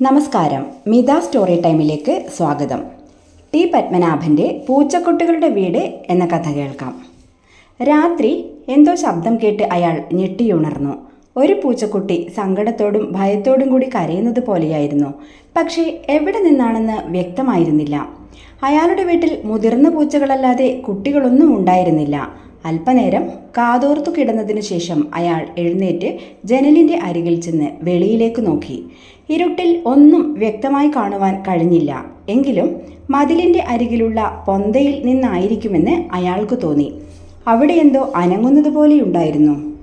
നമസ്കാരം. മിത സ്റ്റോറി ടൈമിലേക്ക് സ്വാഗതം. ടി പത്മനാഭന്റെ പൂച്ചക്കുട്ടികളുടെ വീട് എന്ന കഥ കേൾക്കാം. രാത്രി എന്തോ ശബ്ദം കേട്ട് അയാൾ ഞെട്ടിയുണർന്നു. ഒരു പൂച്ചക്കുട്ടി സങ്കടത്തോടും ഭയത്തോടും കൂടി കരയുന്നത് പോലെയായിരുന്നു. പക്ഷേ എവിടെ നിന്നാണെന്ന് വ്യക്തമായിരുന്നില്ല. അയാളുടെ വീട്ടിൽ മുതിർന്ന പൂച്ചകളല്ലാതെ കുട്ടികളൊന്നും ഉണ്ടായിരുന്നില്ല. അല്പനേരം കാതോർത്തു കിടന്നതിനു ശേഷം അയാൾ എഴുന്നേറ്റ് ജനലിന്റെ അരികിൽ ചെന്ന് വെളിയിലേക്ക് നോക്കി. ഇരുട്ടിൽ ഒന്നും വ്യക്തമായി കാണുവാൻ കഴിഞ്ഞില്ല. എങ്കിലും മതിലിന്റെ അരികിലുള്ള പൊന്തയിൽ നിന്നായിരിക്കുമെന്ന് അയാൾക്ക് തോന്നി. അവിടെ എന്തോ അനങ്ങുന്നത് പോലെയുണ്ടായിരുന്നു.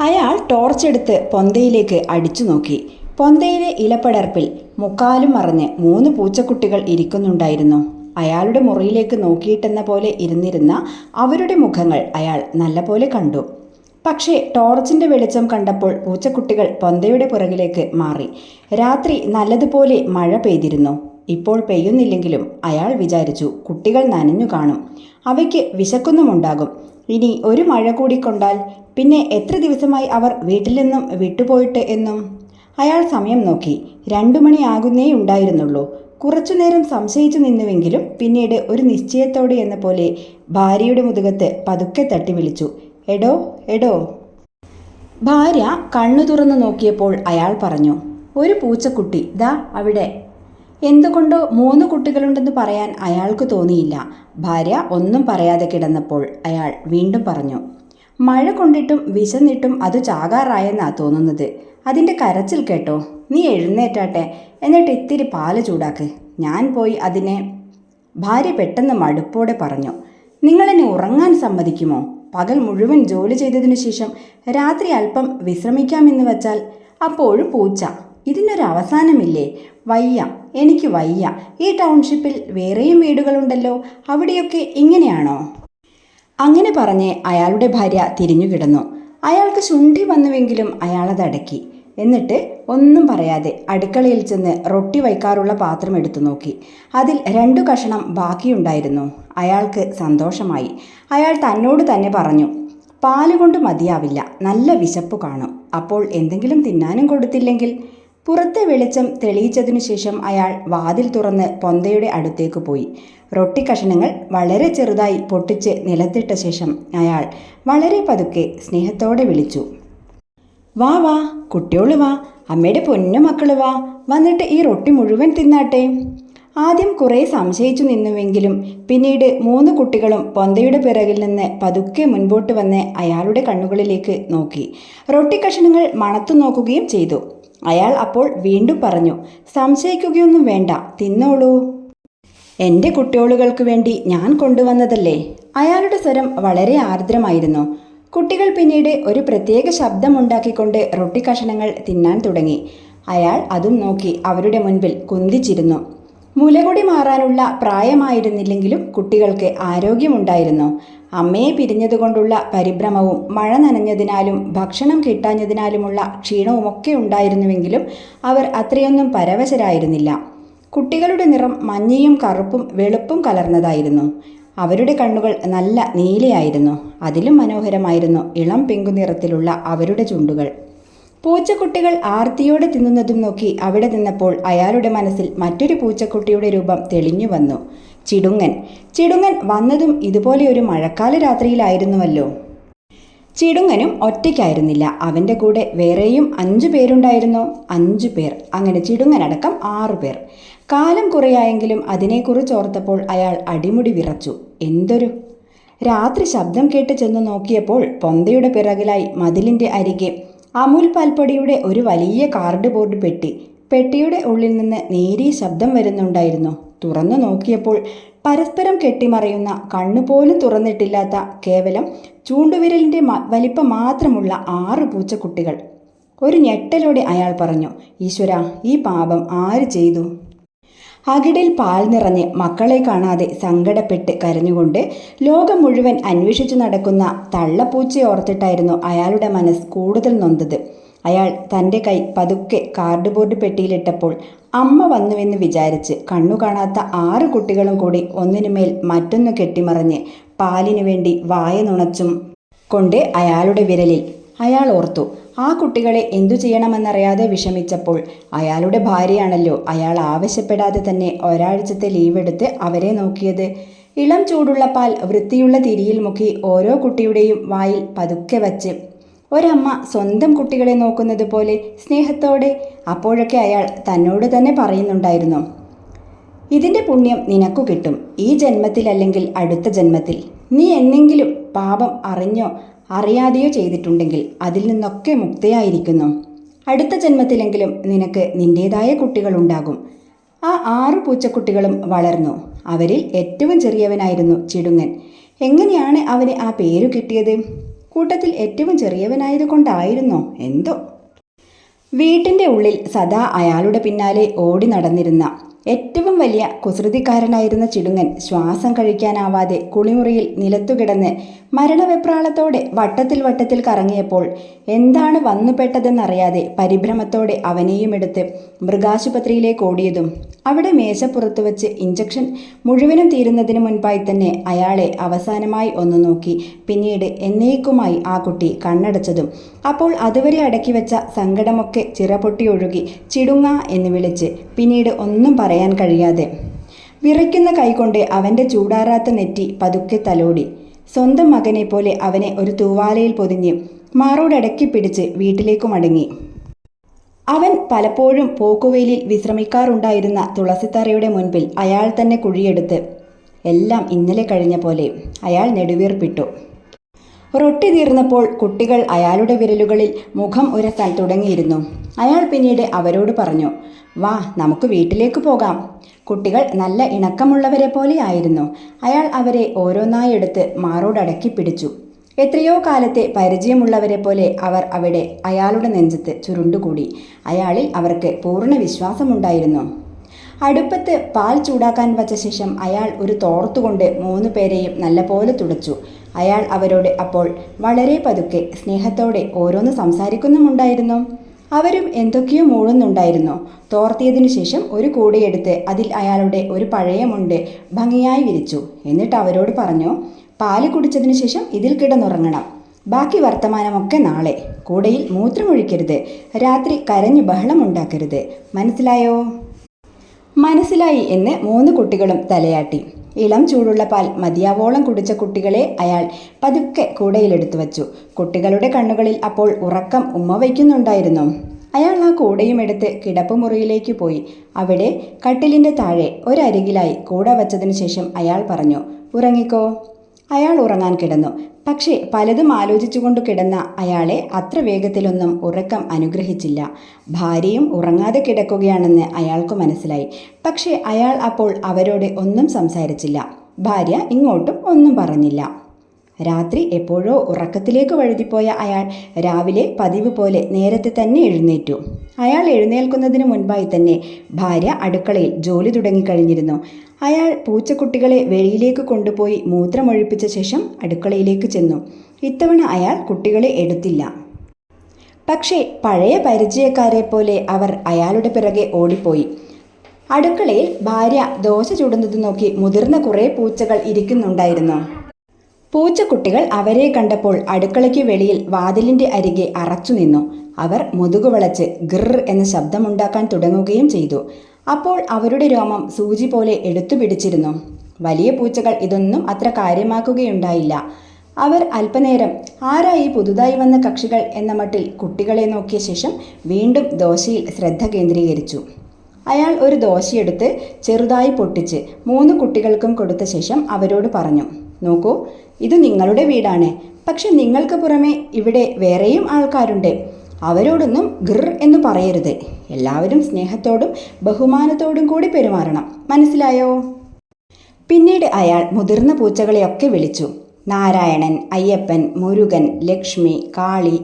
അയാൾ ടോർച്ചെടുത്ത് പൊന്തയിലേക്ക് അടിച്ചു നോക്കി. പൊന്തയിലെ ഇലപ്പടർപ്പിൽ മുക്കാലും മറഞ്ഞ് മൂന്ന് പൂച്ചക്കുട്ടികൾ ഇരിക്കുന്നുണ്ടായിരുന്നു. അയാളുടെ മുറിയിലേക്ക് നോക്കിയിട്ടെന്ന പോലെ ഇരുന്നിരുന്ന അവരുടെ മുഖങ്ങൾ അയാൾ നല്ലപോലെ കണ്ടു. പക്ഷേ ടോർച്ചിന്റെ വെളിച്ചം കണ്ടപ്പോൾ പൂച്ചക്കുട്ടികൾ പൊന്തയുടെ പുറകിലേക്ക് മാറി. രാത്രി നല്ലതുപോലെ മഴ പെയ്തിരുന്നു. ഇപ്പോൾ പെയ്യുന്നില്ലെങ്കിലും അയാൾ വിചാരിച്ചു കുട്ടികൾ നനഞ്ഞു കാണും. അവയ്ക്ക് വിശക്കുന്നുമുണ്ടാകും. ഇനി ഒരു മഴ കൂടി കൊണ്ടാൽ പിന്നെ എത്ര ദിവസമായി അവർ വീട്ടിൽ നിന്നും വിട്ടുപോയിട്ട് എന്നും? അയാൾ സമയം നോക്കി. രണ്ടു മണിയാകുന്നേ ഉണ്ടായിരുന്നുള്ളൂ. കുറച്ചുനേരം സംശയിച്ചു നിന്നുവെങ്കിലും പിന്നീട് ഒരു നിശ്ചയത്തോടെ എന്ന പോലെ ഭാര്യയുടെ മുതുകത്ത് പതുക്കെ തട്ടി വിളിച്ചു. എടോ എടോ. ഭാര്യ കണ്ണു തുറന്നു നോക്കിയപ്പോൾ അയാൾ പറഞ്ഞു ഒരു പൂച്ചക്കുട്ടി. ദാ അവിടെ. എന്തുകൊണ്ടോ മൂന്ന് കുട്ടികളുണ്ടെന്ന് പറയാൻ അയാൾക്ക് തോന്നിയില്ല. ഭാര്യ ഒന്നും പറയാതെ കിടന്നപ്പോൾ അയാൾ വീണ്ടും പറഞ്ഞു മഴ കൊണ്ടിട്ടും വിശന്നിട്ടും അത് ചാകാറായെന്നാ തോന്നുന്നത്. അതിന്റെ കരച്ചിൽ കേട്ടോ. നീ എഴുന്നേറ്റാട്ടെ. എന്നിട്ട് ഇത്തിരി പാൽ ചൂടാക്ക്. ഞാൻ പോയി അതിനെ ഭാര്യ പെട്ടെന്ന് മടുപ്പോടെ പറഞ്ഞു. നിങ്ങളെന്നെ ഉറങ്ങാൻ സമ്മതിക്കുമോ? പകൽ മുഴുവൻ ജോലി ചെയ്തതിനു ശേഷം രാത്രി അല്പം വിശ്രമിക്കാമെന്ന് വച്ചാൽ അപ്പോഴും പൂച്ച. ഇതിനൊരു അവസാനമില്ലേ? വയ്യ. എനിക്ക് വയ്യ. ഈ ടൗൺഷിപ്പിൽ വേറെയും വീടുകളുണ്ടല്ലോ. അവിടെയൊക്കെ ഇങ്ങനെയാണോ? അങ്ങനെ പറഞ്ഞ് അയാളുടെ ഭാര്യ തിരിഞ്ഞു കിടന്നു അയാൾക്ക് ശുണ്ഠി വന്നുവെങ്കിലും അയാളത് അടക്കി എന്നിട്ട് ഒന്നും പറയാതെ അടുക്കളയിൽ ചെന്ന് റൊട്ടി വയ്ക്കാറുള്ള പാത്രം എടുത്തു നോക്കി. അതിൽ രണ്ടു കഷണം ബാക്കിയുണ്ടായിരുന്നു. അയാൾക്ക് സന്തോഷമായി. അയാൾ തന്നോട് തന്നെ പറഞ്ഞു പാൽ കൊണ്ട് മതിയാവില്ല. നല്ല വിശപ്പ് കാണും. അപ്പോൾ എന്തെങ്കിലും തിന്നാനും കൊടുത്തില്ലെങ്കിൽ? പുറത്തെ വെളിച്ചം തെളിയിച്ചതിനു ശേഷം അയാൾ വാതിൽ തുറന്ന് പൊന്തയുടെ അടുത്തേക്ക് പോയി. റൊട്ടി കഷണങ്ങൾ വളരെ ചെറുതായി പൊട്ടിച്ച് നിലത്തിട്ട ശേഷം അയാൾ വളരെ പതുക്കെ സ്നേഹത്തോടെ വിളിച്ചു. വാ വാ കുട്ടിയോൾ വാ അമ്മയുടെ പൊന്നു മക്കൾ വാ വന്നിട്ട് ഈ റൊട്ടി മുഴുവൻ തിന്നാട്ടെ. ആദ്യം കുറേ സംശയിച്ചു നിന്നുവെങ്കിലും പിന്നീട് മൂന്ന് കുട്ടികളും പൊന്തയുടെ പിറകിൽ നിന്ന് പതുക്കെ മുൻപോട്ട് വന്ന് അയാളുടെ കണ്ണുകളിലേക്ക് നോക്കി. റൊട്ടി കഷണങ്ങൾ മണത്തു നോക്കുകയും ചെയ്തു. അയാൾ അപ്പോൾ വീണ്ടും പറഞ്ഞു സംശയിക്കുകയൊന്നും വേണ്ട തിന്നോളൂ. എന്റെ കുട്ടിയോളുകൾക്ക് വേണ്ടി ഞാൻ കൊണ്ടുവന്നതല്ലേ? അയാളുടെ സ്വരം വളരെ ആർദ്രമായിരുന്നു. കുട്ടികൾ പിന്നീട് ഒരു പ്രത്യേക ശബ്ദമുണ്ടാക്കിക്കൊണ്ട് റൊട്ടി കഷണങ്ങൾ തിന്നാൻ തുടങ്ങി. അയാൾ അതും നോക്കി അവരുടെ മുൻപിൽ കുന്തിച്ചിരുന്നു. മുലകുടി മാറാനുള്ള പ്രായമായിരുന്നില്ലെങ്കിലും കുട്ടികൾക്ക് ആരോഗ്യമുണ്ടായിരുന്നു. അമ്മയെ പിരിഞ്ഞതുകൊണ്ടുള്ള പരിഭ്രമവും മഴ നനഞ്ഞതിനാലും ഭക്ഷണം കിട്ടാഞ്ഞതിനാലുമുള്ള ക്ഷീണവുമൊക്കെ ഉണ്ടായിരുന്നുവെങ്കിലും അവർ അത്രയൊന്നും പരവശരായിരുന്നില്ല. കുട്ടികളുടെ നിറം മഞ്ഞയും കറുപ്പും വെളുപ്പും കലർന്നതായിരുന്നു. അവരുടെ കണ്ണുകൾ നല്ല നീലയായിരുന്നു. അതിലും മനോഹരമായിരുന്നു ഇളം പിങ്കു നിറത്തിലുള്ള അവരുടെ ചുണ്ടുകൾ. പൂച്ചക്കുട്ടികൾ ആർത്തിയോടെ തിന്നുന്നതും നോക്കി അവിടെ നിന്നപ്പോൾ അയാളുടെ മനസ്സിൽ മറ്റൊരു പൂച്ചക്കുട്ടിയുടെ രൂപം തെളിഞ്ഞു വന്നു. ചിടുങ്ങൻ. ചിടുങ്ങൻ വന്നതും ഇതുപോലെ ഒരു മഴക്കാല രാത്രിയിലായിരുന്നുവല്ലോ. ചിടുങ്ങനും ഒറ്റയ്ക്കായിരുന്നില്ല. അവന്റെ കൂടെ വേറെയും അഞ്ചു പേരുണ്ടായിരുന്നു. അഞ്ചു പേർ. അങ്ങനെ ചിടുങ്ങനടക്കം ആറു പേർ. കാലം കുറയായെങ്കിലും അതിനെക്കുറിച്ച് ഓർത്തപ്പോൾ അയാൾ അടിമുടി വിറച്ചു. എന്തൊരു? രാത്രി ശബ്ദം കേട്ട് ചെന്ന് നോക്കിയപ്പോൾ പൊന്തയുടെ പിറകിലായി മതിലിന്റെ അരികെ അമുൽ പാൽപ്പൊടിയുടെ ഒരു വലിയ കാർഡ് ബോർഡ് പെട്ടി. പെട്ടിയുടെ ഉള്ളിൽ നിന്ന് നേരിയ ശബ്ദം വരുന്നുണ്ടായിരുന്നു. തുറന്നു നോക്കിയപ്പോൾ പരസ്പരം കെട്ടിമറയുന്ന കണ്ണുപോലും തുറന്നിട്ടില്ലാത്ത കേവലം ചൂണ്ടുവിരലിന്റെ വലിപ്പം മാത്രമുള്ള ആറ് പൂച്ചക്കുട്ടികൾ. ഒരു ഞെട്ടലോടെ അയാൾ പറഞ്ഞു ഈശ്വര ഈ പാപം ആര് ചെയ്തു? അകിടിൽ പാൽ നിറഞ്ഞ് മക്കളെ കാണാതെ സങ്കടപ്പെട്ട് കരഞ്ഞുകൊണ്ട് ലോകം മുഴുവൻ അന്വേഷിച്ചു നടക്കുന്ന തള്ളപ്പൂച്ചയെ ഓർത്തിട്ടായിരുന്നു അയാളുടെ മനസ്സ് കൂടുതൽ നൊന്തത്. അയാൾ തന്റെ കൈ പതുക്കെ കാർഡ്ബോർഡ് പെട്ടിയിലിട്ടപ്പോൾ അമ്മ വന്നുവെന്ന് വിചാരിച്ച് കണ്ണു കാണാത്ത ആറ് കുട്ടികളും കൂടി ഒന്നിനുമേൽ മറ്റൊന്ന് കെട്ടിമറിഞ്ഞ് പാലിനു വേണ്ടി വായ നുണച്ചും കൊണ്ട് അയാളുടെ വിരലിൽ അയാൾ ഓർത്തു ആ കുട്ടികളെ എന്തു ചെയ്യണമെന്നറിയാതെ വിഷമിച്ചപ്പോൾ അയാളുടെ ഭാര്യയാണല്ലോ അയാൾ ആവശ്യപ്പെടാതെ തന്നെ ഒരാഴ്ചത്തെ ലീവ് എടുത്ത് അവരെ നോക്കിയത്. ഇളം ചൂടുള്ള പാൽ വൃത്തിയുള്ള തിരിയിൽ മുക്കി ഓരോ കുട്ടിയുടെയും വായിൽ പതുക്കെ വച്ച്. ഒരമ്മ സ്വന്തം കുട്ടികളെ നോക്കുന്നത് പോലെ സ്നേഹത്തോടെ അപ്പോഴൊക്കെ അയാൾ തന്നോട് തന്നെ പറയുന്നുണ്ടായിരുന്നു. ഇതിന്റെ പുണ്യം നിനക്കു കിട്ടും. ഈ ജന്മത്തിലല്ലെങ്കിൽ അടുത്ത ജന്മത്തിൽ. നീ എന്നെങ്കിലും പാപം അറിഞ്ഞോ അറിയാതെയോ ചെയ്തിട്ടുണ്ടെങ്കിൽ അതിൽ നിന്നൊക്കെ മുക്തയായിരിക്കുന്നു. അടുത്ത ജന്മത്തിലെങ്കിലും നിനക്ക് നിന്റേതായ കുട്ടികളുണ്ടാകും. ആ ആറ് പൂച്ചക്കുട്ടികളും വളർന്നു. അവരിൽ ഏറ്റവും ചെറിയവനായിരുന്നു ചിടുങ്ങൻ. എങ്ങനെയാണ് അവന് ആ പേരു കിട്ടിയത്? കൂട്ടത്തിൽ ഏറ്റവും ചെറിയവനായതുകൊണ്ടായിരുന്നോ? എന്തോ? വീട്ടിന്റെ ഉള്ളിൽ സദാ അയാളുടെ പിന്നാലെ ഓടി നടന്നിരുന്ന ഏറ്റവും വലിയ കുസൃതിക്കാരനായിരുന്ന ചിടുങ്ങൻ ശ്വാസം കഴിക്കാനാവാതെ കുളിമുറിയിൽ നിലത്തുകിടന്ന് മരണവെപ്രാളത്തോടെ വട്ടത്തിൽ വട്ടത്തിൽ കറങ്ങിയപ്പോൾ എന്താണ് വന്നുപെട്ടതെന്നറിയാതെ പരിഭ്രമത്തോടെ അവനെയും എടുത്ത് മൃഗാശുപത്രിയിലേക്ക് ഓടിയതും അവിടെ മേശപ്പുറത്ത് വെച്ച് ഇഞ്ചക്ഷൻ മുഴുവനും തീരുന്നതിന് മുൻപായി തന്നെ അയാളെ അവസാനമായി ഒന്ന് നോക്കി പിന്നീട് എന്നേക്കുമായി ആ കുട്ടി കണ്ണടച്ചതും അപ്പോൾ അതുവരെ അടക്കി വെച്ച സങ്കടമൊക്കെ ചിറപൊട്ടി ഒഴുകി ചിടുങ്ങ എന്ന് വിളിച്ച് പിന്നീട് ഒന്നും പറയാൻ കഴിയാതെ. വിറയ്ക്കുന്ന കൈകൊണ്ട് അവന്റെ ചൂടാറാത്ത നെറ്റി പതുക്കെ തലോടി. സ്വന്തം മകനെ പോലെ അവനെ ഒരു തൂവാലയിൽ പൊതിഞ്ഞ് മാറോടടക്കി പിടിച്ച് വീട്ടിലേക്കു മടങ്ങി. അവൻ പലപ്പോഴും പോക്കുവെയിലിൽ വിശ്രമിക്കാറുണ്ടായിരുന്ന തുളസിത്തറയുടെ മുൻപിൽ അയാൾ തന്നെ കുഴിയെടുത്ത് എല്ലാം ഇന്നലെ കഴിഞ്ഞ പോലെ അയാൾ നെടുവീർപ്പിട്ടു. റൊട്ടി തീർന്നപ്പോൾ കുട്ടികൾ അയാളുടെ വിരലുകളിൽ മുഖം ഉരസാൻ തുടങ്ങിയിരുന്നു. അയാൾ പിന്നീട് അവരോട് പറഞ്ഞു വാ നമുക്ക് വീട്ടിലേക്ക് പോകാം. കുട്ടികൾ നല്ല ഇണക്കമുള്ളവരെ പോലെയായിരുന്നു അയാൾ അവരെ ഓരോന്നായി എടുത്ത് മാറോടടക്കി പിടിച്ചു. എത്രയോ കാലത്തെ പരിചയമുള്ളവരെ പോലെ അവർ അവിടെ അയാളുടെ നെഞ്ചത്ത് ചുരുണ്ടുകൂടി. അയാളിൽ അവർക്ക് പൂർണ വിശ്വാസമുണ്ടായിരുന്നു. അടുപ്പത്ത് പാൽ ചൂടാക്കാൻ വച്ച ശേഷം അയാൾ ഒരു തോർത്തുകൊണ്ട് മൂന്ന് പേരെയും നല്ലപോലെ തുടച്ചു. അയാൾ അവരോട് അപ്പോൾ വളരെ പതുക്കെ സ്നേഹത്തോടെ ഓരോന്ന് സംസാരിക്കുന്നുമുണ്ടായിരുന്നു. അവരും എന്തൊക്കെയോ മൂളുന്നുണ്ടായിരുന്നു. തോർത്തിയതിനു ശേഷം ഒരു കൂടെയെടുത്ത് അതിൽ അയാളുടെ ഒരു പഴയ മുണ്ട് ഭംഗിയായി വിരിച്ചു. എന്നിട്ട് അവരോട് പറഞ്ഞു പാൽ കുടിച്ചതിനു ശേഷം ഇതിൽ കിടന്നുറങ്ങണം. ബാക്കി വർത്തമാനമൊക്കെ നാളെ. കൂടയിൽ മൂത്രമൊഴിക്കരുത്. രാത്രി കരഞ്ഞു ബഹളമുണ്ടാക്കരുത് മനസ്സിലായോ? മനസ്സിലായി എന്ന് മൂന്ന് കുട്ടികളും തലയാട്ടി. ഇളം ചൂടുള്ള പാൽ മതിയാവോളം കുടിച്ച കുട്ടികളെ അയാൾ പതുക്കെ കൂടയിലെടുത്തു വച്ചു. കുട്ടികളുടെ കണ്ണുകളിൽ അപ്പോൾ ഉറക്കം ഉമ്മ വയ്ക്കുന്നുണ്ടായിരുന്നു. അയാൾ ആ കൂടയും എടുത്ത് കിടപ്പുമുറിയിലേക്ക് പോയി. അവിടെ കട്ടിലിന്റെ താഴെ ഒരരികിലായി കൂട വച്ചതിനു ശേഷം അയാൾ പറഞ്ഞു ഉറങ്ങിക്കോ. അയാൾ ഉറങ്ങാൻ കിടന്നു. പക്ഷേ പലതും ആലോചിച്ചുകൊണ്ട് കിടന്ന അയാളെ അത്ര വേഗത്തിലൊന്നും ഉറക്കം അനുഗ്രഹിച്ചില്ല. ഭാര്യയും ഉറങ്ങാതെ കിടക്കുകയാണെന്ന് അയാൾക്ക് മനസ്സിലായി. പക്ഷേ അയാൾ അപ്പോൾ അവരോട് ഒന്നും സംസാരിച്ചില്ല. ഭാര്യ ഇങ്ങോട്ടും ഒന്നും പറഞ്ഞില്ല. രാത്രി എപ്പോഴോ ഉറക്കത്തിലേക്ക് വഴുതിപ്പോയ അയാൾ രാവിലെ പതിവ് പോലെ നേരത്തെ തന്നെ എഴുന്നേറ്റു. അയാൾ എഴുന്നേൽക്കുന്നതിന് മുൻപായി തന്നെ ഭാര്യ അടുക്കളയിൽ ജോലി തുടങ്ങിക്കഴിഞ്ഞിരുന്നു. അയാൾ പൂച്ചക്കുട്ടികളെ വെളിയിലേക്ക് കൊണ്ടുപോയി മൂത്രമൊഴിപ്പിച്ച ശേഷം അടുക്കളയിലേക്ക് ചെന്നു. ഇത്തവണ അയാൾ കുട്ടികളെ എടുത്തില്ല. പക്ഷേ പഴയ പരിചയക്കാരെ പോലെ അവർ അയാളുടെ പിറകെ ഓടിപ്പോയി. അടുക്കളയിൽ ഭാര്യ ദോശ ചുടുന്നത് നോക്കി മുതിർന്ന കുറേ പൂച്ചകൾ ഇരിക്കുന്നുണ്ടായിരുന്നു. പൂച്ചക്കുട്ടികൾ അവരെ കണ്ടപ്പോൾ അടുക്കളയ്ക്ക് വെളിയിൽ വാതിലിന്റെ അരികെ അറച്ചു നിന്നു. അവർ മുതുകുവളച്ച് ഗിർ എന്ന ശബ്ദമുണ്ടാക്കാൻ തുടങ്ങുകയും ചെയ്തു. അപ്പോൾ അവരുടെ രോമം സൂചി പോലെ എടുത്തു പിടിച്ചിരുന്നു. വലിയ പൂച്ചകൾ ഇതൊന്നും അത്ര കാര്യമാക്കുകയുണ്ടായില്ല. അവർ അല്പനേരം ആരായി പുതുതായി വന്ന കക്ഷികൾ എന്ന മട്ടിൽ കുട്ടികളെ നോക്കിയ ശേഷം വീണ്ടും ദോശയിൽ ശ്രദ്ധ കേന്ദ്രീകരിച്ചു. അയാൾ ഒരു ദോശയെടുത്ത് ചെറുതായി പൊട്ടിച്ച് മൂന്ന് കുട്ടികൾക്കും കൊടുത്ത ശേഷം അവരോട് പറഞ്ഞു നോക്കൂ ഇത് നിങ്ങളുടെ വീടാണ്. പക്ഷെ നിങ്ങൾക്ക് പുറമെ ഇവിടെ വേറെയും ആൾക്കാരുണ്ട്. അവരോടൊന്നും ഗിർ എന്ന് പറയരുത്. എല്ലാവരും സ്നേഹത്തോടും ബഹുമാനത്തോടും കൂടി പെരുമാറണം. മനസ്സിലായോ? പിന്നീട് അയാൾ മുതിർന്ന പൂച്ചകളെയൊക്കെ വിളിച്ചു. നാരായണൻ അയ്യപ്പൻ മുരുകൻ ലക്ഷ്മി കാളി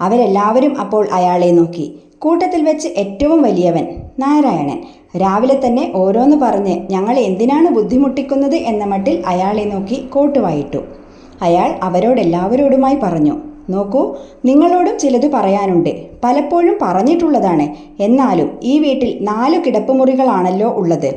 അവരെല്ലാവരും അപ്പോൾ അയാളെ നോക്കി. കൂട്ടത്തിൽ വെച്ച് ഏറ്റവും വലിയവൻ നാരായണൻ. രാവിലെ തന്നെ ഓരോന്ന് പറഞ്ഞ് ഞങ്ങൾ എന്തിനാണ് ബുദ്ധിമുട്ടിക്കുന്നത് എന്ന മട്ടിൽ അയാളെ നോക്കി കോട്ടുവായിട്ടു. അയാൾ അവരോടെല്ലാവരോടുമായി പറഞ്ഞു നോക്കൂ നിങ്ങളോടും ചിലത് പറയാനുണ്ട്. പലപ്പോഴും പറഞ്ഞിട്ടുള്ളതാണ്. എന്നാലും ഈ വീട്ടിൽ നാല് കിടപ്പുമുറികളാണല്ലോ ഉള്ളത്.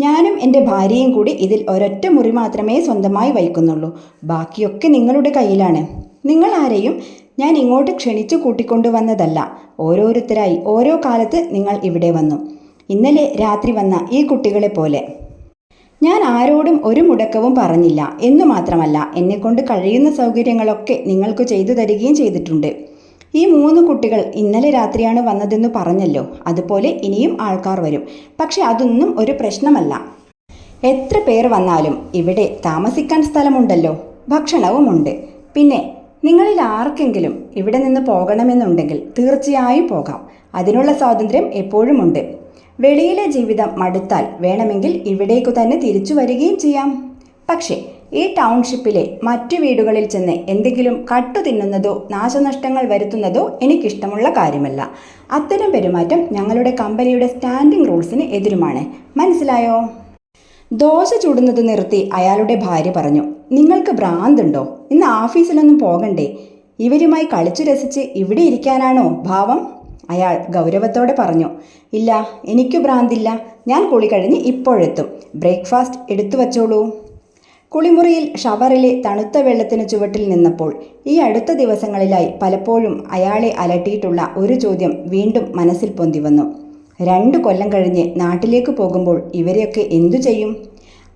ഞാനും എന്റെ ഭാര്യയും കൂടി ഇതിൽ ഒരൊറ്റ മുറി മാത്രമേ സ്വന്തമായി വയ്ക്കുന്നുള്ളൂ. ബാക്കിയൊക്കെ നിങ്ങളുടെ കയ്യിലാണ്. നിങ്ങൾ ആരെയും ഞാൻ ഇങ്ങോട്ട് ക്ഷണിച്ചു കൂട്ടിക്കൊണ്ടുവന്നതല്ല. ഓരോരുത്തരായി ഓരോ കാലത്ത് നിങ്ങൾ ഇവിടെ വന്നു. ഇന്നലെ രാത്രി വന്ന ഈ കുട്ടികളെ പോലെ. ഞാൻ ആരോടും ഒരു മുടക്കവും പറഞ്ഞില്ല. എന്നു മാത്രമല്ല എന്നെക്കൊണ്ട് കഴിയുന്ന സൗകര്യങ്ങളൊക്കെ നിങ്ങൾക്ക് ചെയ്തു തരികയും ചെയ്തിട്ടുണ്ട്. ഈ മൂന്ന് കുട്ടികൾ ഇന്നലെ രാത്രിയാണ് വന്നതെന്ന് പറഞ്ഞല്ലോ. അതുപോലെ ഇനിയും ആൾക്കാർ വരും. പക്ഷെ അതൊന്നും ഒരു പ്രശ്നമല്ല. എത്ര പേർ വന്നാലും ഇവിടെ താമസിക്കാൻ സ്ഥലമുണ്ടല്ലോ. ഭക്ഷണവുമുണ്ട്. പിന്നെ നിങ്ങളിൽ ആർക്കെങ്കിലും ഇവിടെ നിന്ന് പോകണമെന്നുണ്ടെങ്കിൽ തീർച്ചയായും പോകാം. അതിനുള്ള സ്വാതന്ത്ര്യം എപ്പോഴുമുണ്ട്. വെളിയിലെ ജീവിതം മടുത്താൽ വേണമെങ്കിൽ ഇവിടേക്കു തന്നെ തിരിച്ചു വരികയും ചെയ്യാം. പക്ഷേ ഈ ടൗൺഷിപ്പിലെ മറ്റു വീടുകളിൽ ചെന്ന് എന്തെങ്കിലും കട്ടു തിന്നുന്നതോ നാശനഷ്ടങ്ങൾ വരുത്തുന്നതോ എനിക്കിഷ്ടമുള്ള കാര്യമല്ല. അത്തരം പെരുമാറ്റം ഞങ്ങളുടെ കമ്പനിയുടെ സ്റ്റാൻഡിംഗ് റൂൾസിന് എതിരുമാണ്. മനസ്സിലായോ? ദോശ ചുടുന്നത് നിർത്തി അയാളുടെ ഭാര്യ പറഞ്ഞു നിങ്ങൾക്ക് ഭ്രാന്തുണ്ടോ? ഇന്ന് ഓഫീസിലൊന്നും പോകണ്ടേ? ഇവരുമായി കളിച്ചു രസിച്ച് ഇവിടെ ഇരിക്കാനാണോ ഭാവം? അയാൾ ഗൗരവത്തോടെ പറഞ്ഞു ഇല്ല എനിക്ക് ഭ്രാന്തില്ല. ഞാൻ കുളി കഴിഞ്ഞ് ഇപ്പോഴെത്തും. ബ്രേക്ക്ഫാസ്റ്റ് എടുത്തു വച്ചോളൂ. കുളിമുറിയിൽ ഷവറിലെ തണുത്ത വെള്ളത്തിന് ചുവട്ടിൽ നിന്നപ്പോൾ ഈ അടുത്ത ദിവസങ്ങളിലായി പലപ്പോഴും അയാളെ അലട്ടിയിട്ടുള്ള ഒരു ചോദ്യം വീണ്ടും മനസ്സിൽ പൊന്തി വന്നു. രണ്ട് കൊല്ലം കഴിഞ്ഞ് നാട്ടിലേക്ക് പോകുമ്പോൾ ഇവരെയൊക്കെ എന്തു ചെയ്യും?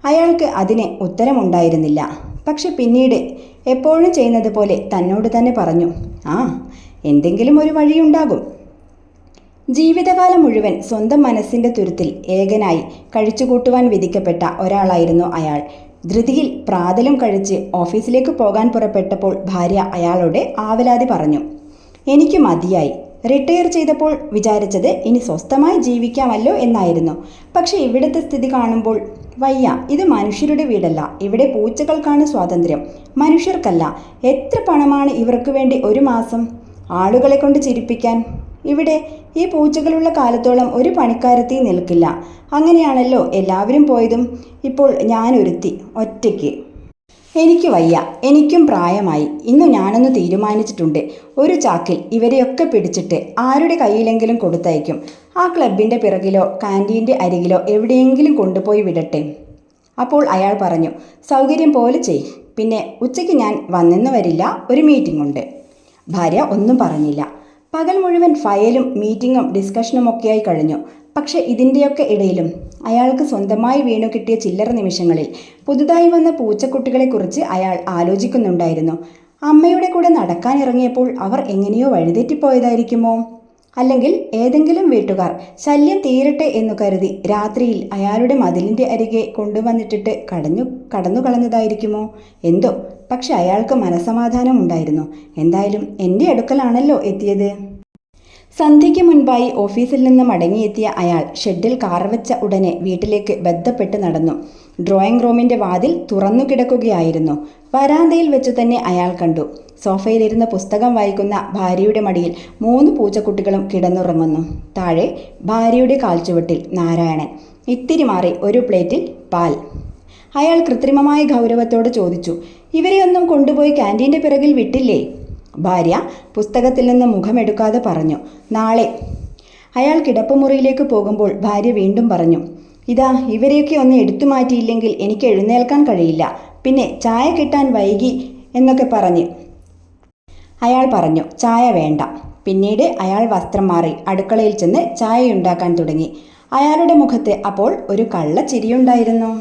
അയാൾക്ക് അതിന് ഉത്തരമുണ്ടായിരുന്നില്ല. പക്ഷെ പിന്നീട് എപ്പോഴും ചെയ്യുന്നത് പോലെ തന്നോട് തന്നെ പറഞ്ഞു ആ എന്തെങ്കിലും ഒരു വഴിയുണ്ടാകും. ജീവിതകാലം മുഴുവൻ സ്വന്തം മനസ്സിന്റെ തുരുത്തിൽ ഏകനായി കഴിച്ചുകൂട്ടുവാൻ വിധിക്കപ്പെട്ട ഒരാളായിരുന്നു അയാൾ. ധൃതിയിൽ പ്രാതലും കഴിച്ച് ഓഫീസിലേക്ക് പോകാൻ പുറപ്പെട്ടപ്പോൾ ഭാര്യ അയാളോട് ആവലാതി പറഞ്ഞു എനിക്ക് മതിയായി. റിട്ടയർ ചെയ്തപ്പോൾ വിചാരിച്ചത് ഇനി സ്വസ്ഥമായി ജീവിക്കാമല്ലോ എന്നായിരുന്നു. പക്ഷെ ഇവിടുത്തെ സ്ഥിതി കാണുമ്പോൾ വയ്യ ഇത് മനുഷ്യരുടെ വീടല്ല. ഇവിടെ പൂച്ചകൾക്കാണ് സ്വാതന്ത്ര്യം. മനുഷ്യർക്കല്ല. എത്ര പണമാണ് ഇവർക്ക് വേണ്ടി ഒരു മാസം? ആളുകളെ കൊണ്ട് ചിരിപ്പിക്കാൻ ഇവിടെ ഈ പൂച്ചകളുള്ള കാലത്തോളം ഒരു പണിക്കാരത്തി നിൽക്കില്ല. അങ്ങനെയാണല്ലോ എല്ലാവരും പോയതും. ഇപ്പോൾ ഞാനൊരുത്തി ഒറ്റയ്ക്ക്. എനിക്ക് വയ്യ എനിക്കും പ്രായമായി. ഇന്ന് ഞാനൊന്ന് തീരുമാനിച്ചിട്ടുണ്ട്. ഒരു ചാക്കിൽ ഇവരെയൊക്കെ പിടിച്ചിട്ട് ആരുടെ കയ്യിലെങ്കിലും കൊടുത്തയക്കും. ആ ക്ലബിന്റെ പിറകിലോ കാന്റീന്റെ അരികിലോ എവിടെയെങ്കിലും കൊണ്ടുപോയി വിടട്ടെ. അപ്പോൾ അയാൾ പറഞ്ഞു സൗകര്യം പോലെ ചെയ് പിന്നെ ഉച്ചയ്ക്ക് ഞാൻ വന്നെന്ന് വരില്ല ഒരു മീറ്റിംഗ് ഉണ്ട്. ഭാര്യ ഒന്നും പറഞ്ഞില്ല. പകൽ മുഴുവൻ ഫയലും മീറ്റിങ്ങും ഡിസ്കഷനും ഒക്കെയായി കഴിഞ്ഞു. പക്ഷെ ഇതിന്റെയൊക്കെ ഇടയിലും അയാൾക്ക് സ്വന്തമായി വീണു കിട്ടിയ ചില്ലറ നിമിഷങ്ങളിൽ പുതുതായി വന്ന പൂച്ചക്കുട്ടികളെക്കുറിച്ച് അയാൾ ആലോചിക്കുന്നുണ്ടായിരുന്നു. അമ്മയുടെ കൂടെ നടക്കാനിറങ്ങിയപ്പോൾ അവർ എങ്ങനെയോ വഴിതെറ്റിപ്പോയതായിരിക്കുമോ? അല്ലെങ്കിൽ ഏതെങ്കിലും വീട്ടുകാർ ശല്യം തീരട്ടെ എന്നു കരുതി രാത്രിയിൽ അയാളുടെ മതിലിന്റെ അരികെ കൊണ്ടുവന്നിട്ടിട്ട് കടഞ്ഞു കടന്നു കളഞ്ഞതായിരിക്കുമോ? എന്തോ. പക്ഷെ അയാൾക്ക് മനസമാധാനം ഉണ്ടായിരുന്നു. എന്തായാലും എന്റെ അടുക്കലാണല്ലോ എത്തിയത്. സന്ധ്യയ്ക്ക് മുൻപായി ഓഫീസിൽ നിന്ന് മടങ്ങിയെത്തിയ അയാൾ ഷെഡിൽ കാർ വെച്ച ഉടനെ വീട്ടിലേക്ക് ബന്ധപ്പെട്ട് നടന്നു. ഡ്രോയിങ് റൂമിന്റെ വാതിൽ തുറന്നു കിടക്കുകയായിരുന്നു. വരാന്തയിൽ വെച്ച് തന്നെ അയാൾ കണ്ടു. സോഫയിലിരുന്ന് പുസ്തകം വായിക്കുന്ന ഭാര്യയുടെ മടിയിൽ മൂന്ന് പൂച്ചക്കുട്ടികളും കിടന്നുറങ്ങുന്നു. താഴെ ഭാര്യയുടെ കാൽച്ചുവട്ടിൽ നാരായണൻ. ഇത്തിരി മാറി ഒരു പ്ലേറ്റിൽ പാൽ. അയാൾ കൃത്രിമമായ ഗൗരവത്തോട് ചോദിച്ചു ഇവരെയൊന്നും കൊണ്ടുപോയി ക്യാന്റീന്റെ പിറകിൽ വിട്ടില്ലേ? ഭാര്യ പുസ്തകത്തിൽ നിന്ന് മുഖമെടുക്കാതെ പറഞ്ഞു നാളെ. അയാൾ കിടപ്പുമുറിയിലേക്ക് പോകുമ്പോൾ ഭാര്യ വീണ്ടും പറഞ്ഞു ഇതാ ഇവരെയൊക്കെ ഒന്ന് എടുത്തു മാറ്റിയില്ലെങ്കിൽ എനിക്ക് എഴുന്നേൽക്കാൻ കഴിയില്ല. പിന്നെ ചായ കിട്ടാൻ വൈകി എന്നൊക്കെ പറഞ്ഞ് അയാൾ പറഞ്ഞു ചായ വേണ്ട. പിന്നീട് അയാൾ വസ്ത്രം മാറി അടുക്കളയിൽ ചെന്ന് ചായയുണ്ടാക്കാൻ തുടങ്ങി. അയാളുടെ മുഖത്ത് അപ്പോൾ ഒരു കള്ള ചിരിയുണ്ടായിരുന്നു